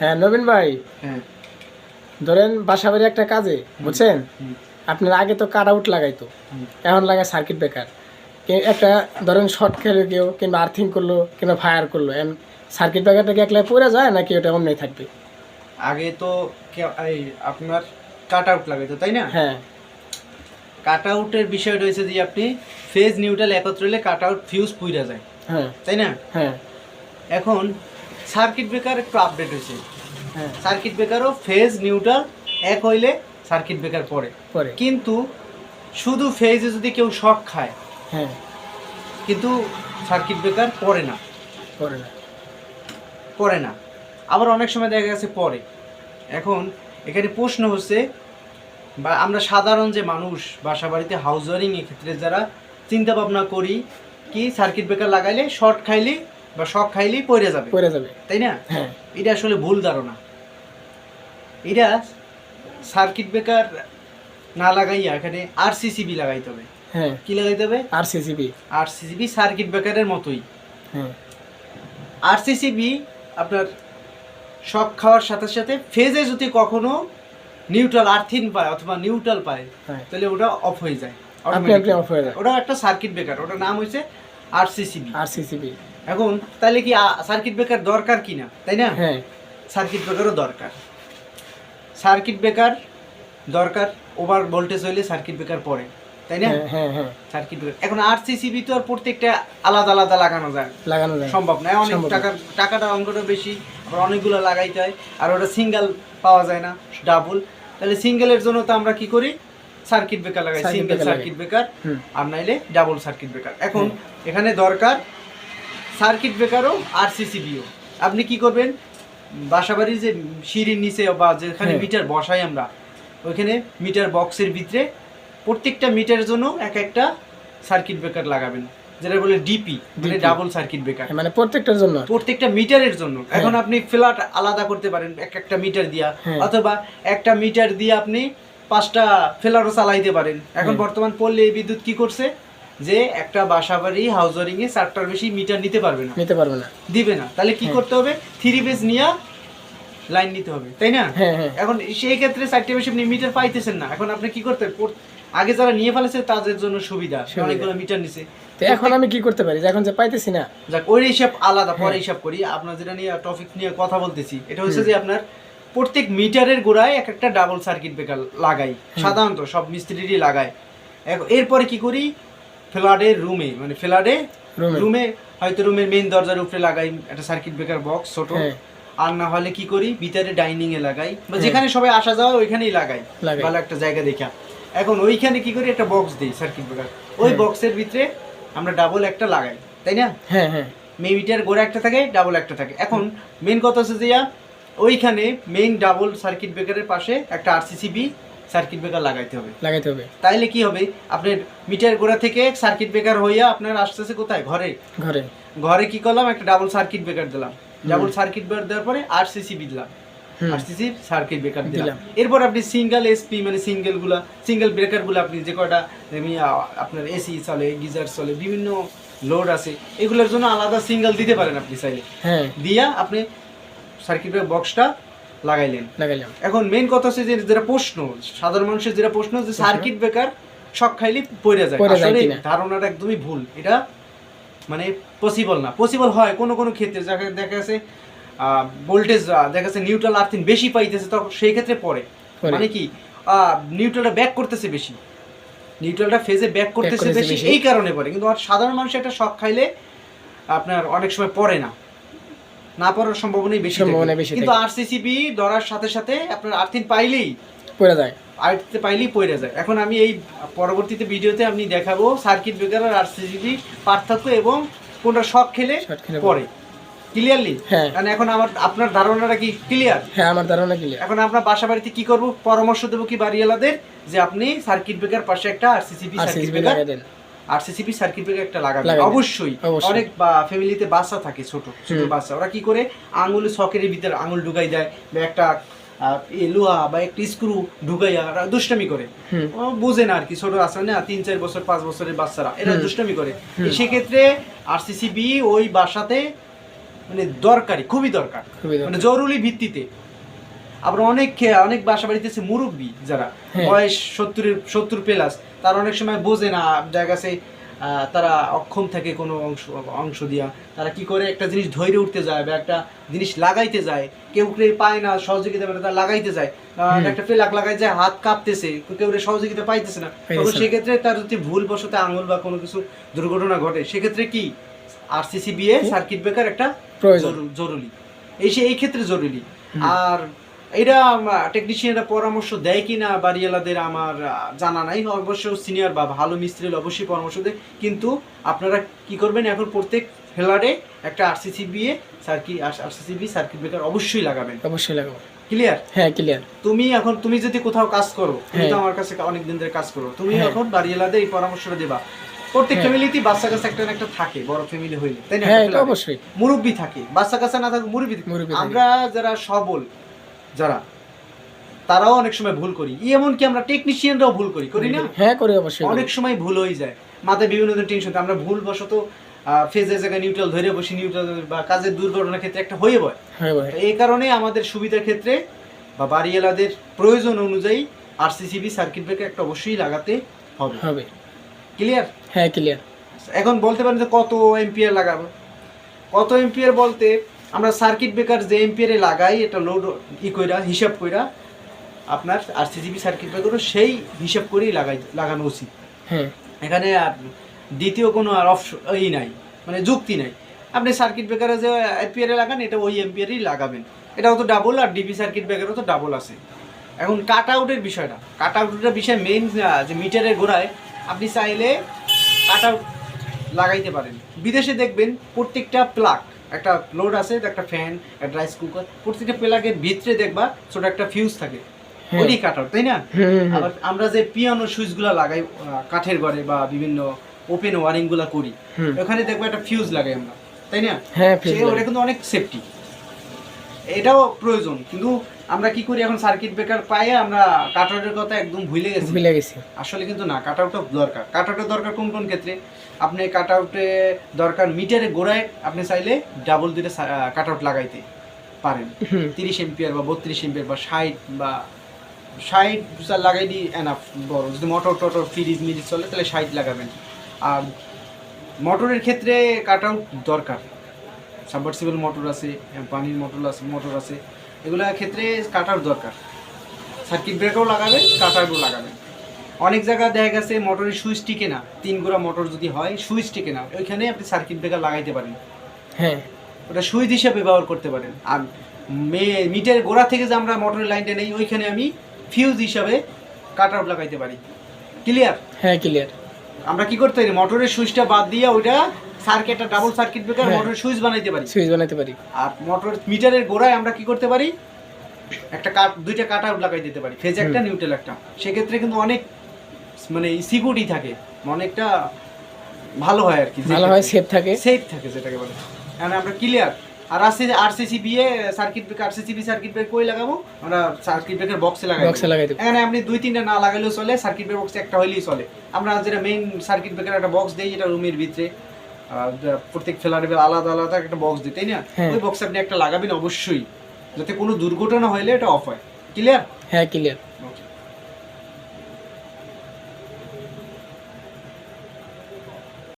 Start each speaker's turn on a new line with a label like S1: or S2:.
S1: হ্যাঁ নবীন ভাই।
S2: হ্যাঁ।
S1: ধরেন বাসাবাড়ি একটা কাজে বুঝছেন? আপনার আগে তো কাট আউট লাগাইতো। এখন লাগায় সার্কিট ব্রেকার একটা ধরেন শর্ট খেলে কেউ কিংবা আর্থিং করল কিংবা ফায়ার করল সার্কিট ব্রেকারটা কি একলা পড়ে যায় নাকি ওটা অন্যই থাকবে?
S2: আগে তো এই আপনার কাট আউট লাগাইতো তাই না?
S1: হ্যাঁ।
S2: কাট আউটের বিষয় রয়েছে যে আপনি ফেজ নিউট্রাল একত্র হলে কাট আউট ফিউজ পুইরা যায়।
S1: হ্যাঁ।
S2: তাই না?
S1: হ্যাঁ।
S2: এখন সার্কিট ব্রেকার একটু আপডেট হয়েছে।
S1: হ্যাঁ
S2: সার্কিট ব্রেকারও ফেজ নিউট্রাল এক হইলে সার্কিট ব্রেকার পড়ে। কিন্তু শুধু ফেজে যদি কেউ শক খায়
S1: হ্যাঁ।
S2: কিন্তু সার্কিট ব্রেকার পড়ে না।
S1: পরে না।
S2: পড়ে না। আবার অনেক সময় দেখা গেছে পড়ে। এখন এখানে প্রশ্ন হচ্ছে বা আমরা সাধারণ যে মানুষ বাসা বাড়িতে হাউস ওয়ারিং ক্ষেত্রে যারা চিন্তা ভাবনা করি কি সার্কিট ব্রেকার লাগাইলে শর্ট খাইলে বা শক খাইলেই পড়ে যাবে।
S1: পরে যাবে।
S2: তাই না?
S1: হ্যাঁ।
S2: এটা আসলে ভুল ধারণা। এটা সার্কিট ব্রেকার না লাগাইয়া এখানে আরসিসিবি লাগাইতে হবে।
S1: হ্যাঁ।
S2: কি লাগাইতে হবে?
S1: আর সিসিবি
S2: আরসিসিবি সার্কিট ব্রেকারের মতোই।
S1: হ্যাঁ।
S2: আরসিসিবি আপনার শক খাওয়ার সাথে সাথে ফেজে যদি কখনো নিউট্রাল আর্থিন পায় অথবা নিউট্রাল পায়
S1: হ্যাঁ।
S2: তাহলে ওটা অফ হয়ে যায়।
S1: অফ হয়ে যায়।
S2: ওটা একটা সার্কিট ব্রেকার। ওটার নাম হয়েছে আরসিসিবি
S1: আর সিসিবি
S2: এখন তাহলে কি সার্কিট ব্রেকার দরকার কিনা তাই না?
S1: হ্যাঁ।
S2: সার্কিট ব্রেকারও দরকার। সার্কিট ব্রেকার দরকার ওভার ভোল্টেজ হইলে সার্কিট ব্রেকার পড়ে তাই না?
S1: হ্যাঁ হ্যাঁ হ্যাঁ।
S2: সার্কিট ব্রেকার এখন আরসিসিবি তো আর প্রত্যেকটা আলাদা আলাদা লাগানো যায়
S1: লাগানো যায়
S2: সম্ভব নয় অনেক টাকা টাকাটা অঙ্কটা বেশি আবার অনেকগুলো লাগাইতে হয় আর ওটা সিঙ্গেল পাওয়া যায় না ডাবল তাহলে সিঙ্গেলের জন্য তো আমরা কি করি? সার্কিট ব্রেকার লাগাই। সিঙ্গেল সার্কিট ব্রেকার আর নাইলে ডাবল সার্কিট ব্রেকার এখন এখানে দরকার সার্কিট ব্রেকারও আর সিসিবিও আপনি কি করবেন? বাসাবাড়ির যে সিঁড়ির নিচে বা যেখানে
S1: হ্যাঁ।
S2: মিটার বসাই আমরা ওইখানে মিটার বক্সের ভিতরে প্রত্যেকটা মিটারের জন্য এক একটা সার্কিট ব্রেকার লাগাবেন যেটা বলে ডিপি মানে ডাবল সার্কিট ব্রেকার।
S1: হ্যাঁ, মানে প্রত্যেকটার জন্য।
S2: প্রত্যেকটা মিটারের জন্য। এখন আপনি ফ্ল্যাট আলাদা করতে পারেন এক একটা মিটার দিয়া।
S1: হ্যাঁ।
S2: অথবা একটা মিটার দিয়ে আপনি পাঁচটা ফ্ল্যাটও চালাইতে পারেন। এখন
S1: হ্যাঁ।
S2: বর্তমান পল্লী বিদ্যুৎ কি করছে? যে একটা বাসা বাড়ি হাউস ওয়ারিং এ চারটার বেশি মিটার নিতে পারবে না।
S1: নিতে পারবে না।
S2: দিবে না। তাহলে কি
S1: হ্যাঁ।
S2: করতে হবে? থ্রি বেস নিয়ে লাইন নিতে হবে তাই না?
S1: হ্যাঁ হ্যাঁ।
S2: এখন সেই ক্ষেত্রে চারটে বেশি আপনি মিটার পাইতেছেন না। এখন আপনি কি করতে আগে যারা নিয়ে ফেলেছে তাদের জন্য সুবিধা। অনেকগুলো মিটার নিছে।
S1: তো এখন আমি কি করতে পারি? এখন যে পাইতেছি না।
S2: যাক ওই হিসাব আলাদা পরে। হিসাব করি। আপনার যেটা নিয়ে টপিক নিয়ে কথা বলতেছি এটা হচ্ছে যে আপনার প্রত্যেক মিটারের গোড়ায় এক একটা ডাবল সার্কিট ব্রেকার লাগাই। সাধারণত সব মিস্ত্রিরই লাগায়। এরপরে কি করি? ফ্ল্যাটের রুমে মানে ফ্ল্যাটে
S1: রুমে।
S2: হয়তো রুমের মেইন দরজার উপরে লাগাই একটা সার্কিট ব্রেকার বক্স ছোট।
S1: হ্যাঁ।
S2: আর না হলে কি করি ভিতরে ডাইনিং এ লাগাই। বা
S1: হ্যাঁ।
S2: যেখানে সবাই আসা যাওয়া ওইখানেই লাগাই। ভালো একটা জায়গা দেখা। এখন ওইখানে কি করি একটা বক্স দিই সার্কিট ব্রেকার ওই
S1: হ্যাঁ।
S2: বক্সের ভিতরে আমরা ডাবল একটা লাগাই তাই না?
S1: হ্যাঁ হ্যাঁ।
S2: মিটার গোড়া একটা থাকে ডাবল একটা থাকে। এখন মেইন কথা হচ্ছে যে ওইখানে মেইন ডাবল সার্কিট ব্রেকারের পাশে একটা আরসিসিবি সার্কিট ব্রেকার লাগাইতে হবে।
S1: লাগাইতে হবে।
S2: তাইলে কি হবে? আপনার মিটার গোড়া থেকে সার্কিট ব্রেকার হইয়া আপনার আসতেছে কোথায়? ঘরে।
S1: ঘরে।
S2: ঘরে কি করলাম? একটা ডাবল সার্কিট ব্রেকার দিলাম। ডাবল সার্কিট ব্রেকার দেওয়ার পরে আরসিসিবি দিলাম।
S1: হুম।
S2: আরসিসি সার্কিট ব্রেকার দিলাম।
S1: দিলাম।
S2: এরপর আপনি সিঙ্গেল এসপি মানে সিঙ্গেলগুলা সিঙ্গেল ব্রেকারগুলো আপনি যে কটা আপনার এসি চলে গিজার চলে বিভিন্ন লোড আছে এগুলোর জন্য আলাদা সিঙ্গেল দিতে পারেন আপনি চাইলে।
S1: হ্যাঁ।
S2: দিয়া আপনি সার্কিট ব্রেকার বক্সটা লাগাইলেন।
S1: লাগাইলাম।
S2: এখন মেইন কথা হচ্ছে যে যেটা প্রশ্ন সাধারণ মানুষের যেটা প্রশ্ন যে সার্কিট ব্রেকার শক খাইলে পড়ে যায়। আসলে ধারণাটা একদমই ভুল। এটা মানে পসিবল না। পসিবল হয় কোনো কোনো ক্ষেত্রে। দেখা গেছে ভোল্টেজ দেখা যাচ্ছে নিউট্রাল আর্থিন বেশি পাইতেছে তখন সেই ক্ষেত্রে পড়ে। মানে কি? নিউট্রালটা ব্যাক করতেছে বেশি। নিউট্রালটা ফেজে ব্যাক করতেছে বেশি। এই কারণে পড়ে। কিন্তু সাধারণ মানুষ একটা শক খাইলে আপনার অনেক সময় পড়ে না। না পড়ার সম্ভাবনাই বেশি
S1: সম্ভাবনা বেশি
S2: কিন্তু। আরসিসিবি ধরার সাথে সাথে আপনার আর্থিন পাইলেই
S1: পড়ে যায়।
S2: আর্থিতে পাইলেই পড়ে যায়। এখন আমি এই পরবর্তীতে ভিডিওতে আমি দেখাবো সার্কিট ব্রেকার আর আরসিসিবি পার্থক্য এবং কোনটা শক খেলে পড়ে। ক্লিয়ারলি
S1: হ্যাঁ।
S2: কারণ এখন আমার আপনার ধারণাটা কি ক্লিয়ার
S1: হ্যাঁ আমার ধারণা ক্লিয়ার
S2: এখন আপনার বাসা বাড়িতে কি করব? পরামর্শ দেবো কি বাড়িওয়ালাদের যে আপনি সার্কিট ব্রেকার পাশে একটা আরসিসিবি
S1: আর
S2: সার্কিট ব্রেকার
S1: দেন
S2: আরসিসিবি সার্কিট ব্রেকার একটা লাগাবেন। অবশ্যই। অনেক ফ্যামিলিতে বাচ্চা থাকে ছোট ছোট। বাচ্চা ওরা কি করে? আঙুল সকের ভিতরে আঙুল ঢুকাই দেয় বা একটা লোহা বা একটা স্ক্রু ঢুকাইয়া দুষ্টামি করে। বুঝে না আর কি ছোট আছে না তিন চার বছর পাঁচ বছরের বাচ্চারা। এরা। দুষ্টামি করে। সেক্ষেত্রে আরসিসিবি ওই বাসাতে মানে দরকারি। খুবই দরকার। মানে জরুরি ভিত্তিতে। আবার অনেক অনেক বাসা বাড়িতে মুরব্বী যারা।
S1: হ্যাঁ।
S2: বয়স সত্তরের সত্তর প্লাস তারা অনেক সময় বোঝে না দেখা গেছে তারা অক্ষম থাকে কোনো অংশ অংশ দিয়া। তারা কি করে? একটা জিনিস ধৈর্য উঠতে যায় বা একটা জিনিস লাগাইতে যায়। কেউ কেউ পায় না সহযোগিতা পায় না, তারা লাগাইতে যায়। একটা প্লাক লাগাই যায় হাত কাঁপতেছে কেউ সহযোগিতা পাইতেছে না। তখন সেক্ষেত্রে তার যদি ভুল বশতে আঙুল বা কোনো কিছু দুর্ঘটনা ঘটে সেক্ষেত্রে কি? আরসিসি বিয়ে সার্কিট ব্রেকার একটা জরুরি। এই সে এই ক্ষেত্রে জরুরি। আর এটা টেকনিশিয়ানরা পরামর্শ দেয় কি না বাড়িওয়ালাদের আমার জানা নাই। অবশ্য সিনিয়র বা ভালো মিস্ত্রি অবশ্যই পরামর্শ দেয়। কিন্তু আপনারা কি করবেন এখন প্রত্যেক ফেলারে একটা RCC B circuit RCC B circuit breaker অবশ্যই লাগাবেন।
S1: অবশ্যই লাগাবো।
S2: ক্লিয়ার
S1: হ্যাঁ ক্লিয়ার
S2: তুমি এখন তুমি যদি কোথাও কাজ করো তুমি তো
S1: হ্যাঁ।
S2: আমার কাছে অনেক দিন ধরে কাজ করো তুমি
S1: হ্যাঁ।
S2: এখন বাড়িওয়ালাদের এই পরামর্শটা দেবা। প্রত্যেক। ফ্যামিলিতেই বাচ্চা কাছে একটা একটা থাকে বড় ফ্যামিলি হইলে। তাই না
S1: হ্যাঁ। অবশ্যই।
S2: মুরব্বী থাকে। বাচ্চা কাচ্চা না থাকে। মুরব্বী থাকে। আমরা যারা সবল যারা তারাও অনেক সময় ভুল করি। এমনকি আমরা টেকনিশিয়ানরাও ভুল করি করি না?
S1: হ্যাঁ করি অবশ্যই
S2: অনেক সময় ভুল হয়ে যায়। মাথায় বিভিন্ন ধরনের টেনশন আমরা ভুল বশত ফেজের জায়গায় নিউট্রাল ধরে বসি নিউট্রাল বা কাজের দুর্ঘটনার ক্ষেত্রে একটা হয়ে
S1: হ্যাঁ
S2: এই কারণে আমাদের সুবিধার ক্ষেত্রে বা বাড়িওয়ালাদের প্রয়োজন অনুযায়ী আরসিসিবি সার্কিট ব্রেকার একটা অবশ্যই লাগাতে হবে।
S1: হবে।
S2: ক্লিয়ার
S1: হ্যাঁ ক্লিয়ার
S2: এখন বলতে পারেন যে কত এম্পিয়ার লাগাবো? কত এম্পিয়ার বলতে আমরা সার্কিট ব্রেকার যে এম্পিয়ারে লাগাই এটা লোড ই কইরা হিসাব কইরা আপনার আরসিসিবি সার্কিট ব্রেকারও সেই হিসাব করেই লাগাই লাগানো উচিত।
S1: হ্যাঁ।
S2: এখানে আর দ্বিতীয় কোনো আর অপশন ই নাই মানে যুক্তি নাই। আপনি সার্কিট ব্রেকারে যে এম্পিয়ারে লাগান এটা ওই এম্পিয়ারেই লাগাবেন। এটাও তো ডাবল আর ডিবি সার্কিট ব্রেকারও তো ডাবল আছে। এখন কাট আউটের বিষয়টা কাট আউটের বিষয় মেইন যে মিটারের গোড়ায় আপনি চাইলে কাট আউট লাগাইতে পারেন। বিদেশে দেখবেন প্রত্যেকটা প্লাগ একটা লোড আছে একটা ফ্যান একটা রাইস কুকার প্রত্যেকটা প্লাগের ভিতরে দেখবা ছোট একটা ফিউজ থাকে।
S1: ওই
S2: কাটার কাট আউট তাই না। আবার আমরা যে পিয়ানো সুইচগুলা লাগাই কাঠের ঘরে বা বিভিন্ন ওপেন ওয়ারিংগুলা করি ওখানে দেখব একটা ফিউজ লাগাই আমরা তাই না?
S1: হ্যাঁ
S2: ওটা কিন্তু অনেক সেফটি এটাও প্রয়োজন কিন্তু আমরা কি করি এখন সার্কিট ব্রেকার পাইয়ে আমরা কাটআউটের কথা একদম ভুলে গেছি।
S1: ভুলে গেছি।
S2: আসলে কিন্তু না কাটআউটটা দরকার। কাটআউটের দরকার কোন কোন ক্ষেত্রে? আপনি কাটআউটে দরকার মিটারে গোড়ায় আপনি চাইলে ডাবল দুইটা কাটআউট লাগাইতে পারেন। তিরিশ এম্পিয়ার বা বত্রিশ এম্পিয়ার বা ষাট বা ষাট লাগাই দিই এনাফ বড়। যদি মোটর টটর ফ্রিজ মিরিজ চলে তাহলে ষাট লাগাবেন। আর মোটরের ক্ষেত্রে কাট আউট দরকার। সাবমার্সিবল মোটর আছে পানির মোটর আছে মোটর আছে। এগুলোর ক্ষেত্রে কাটার দরকার। সার্কিট ব্রেকারও লাগাবেন কাটারও লাগাবেন অনেক জায়গায় দেখা গেছে মোটরের সুইচ টিকে না। তিন গোড়া মোটর যদি হয় সুইচ টিকে না। ওইখানে আপনি সার্কিট ব্রেকার লাগাইতে পারেন।
S1: হ্যাঁ।
S2: ওটা সুইচ হিসাবে ব্যবহার করতে পারেন। আর মে- মিটারের গোড়া থেকে যে আমরা মোটরের লাইনটা নেই ওইখানে আমি ফিউজ হিসাবে কাট আউট লাগাইতে পারি। ক্লিয়ার
S1: হ্যাঁ ক্লিয়ার
S2: আমরা কি করতে পারি? মোটরের সুইচটা বাদ দিয়ে ওইটা সার্কিটটা ডাবল সার্কিট ব্রেকার। মোটরের সুইচ বানাইতে পারি।
S1: সুইচ বানাতে পারি।
S2: আর মোটর মিটারের গোড়ায় আমরা কি করতে পারি? একটা কাট দুইটা কাট লাগাই দিতে পারি। ফেজ একটা নিউট্রাল একটা। সেক্ষেত্রে কিন্তু অনেক মানে সিকিউরিটি থাকে। অনেকটা ভালো হয় আর কি
S1: ভালো হয় সেফ থাকে।
S2: সেফ থাকে যেটাকে বলে। কারণ আমরা ক্লিয়ার আর আসছে RCC B circuit breaker RCC B circuit breaker কই লাগাবো? আমরা সার্কিট ব্রেকার বক্সে লাগাই
S1: বক্সে লাগাই দেবো।
S2: এখানে আপনি দুই তিনটা না লাগালেও চলে সার্কিট ব্রেকার বক্সে একটা হইলেই চলে। আমরা যেটা মেইন সার্কিট ব্রেকার একটা বক্স দেই যেটা রুমের ভিতরে। প্রত্যেক ফ্ল্যাটের আলাদা আলাদা একটা বক্স দিতে তাই না?
S1: হ্যাঁ।
S2: ওই বক্স আপনি একটা লাগাবেন অবশ্যই যাতে কোনো দুর্ঘটনা হইলে এটা অফ হয়। ক্লিয়ার
S1: হ্যাঁ ক্লিয়ার
S2: ওকে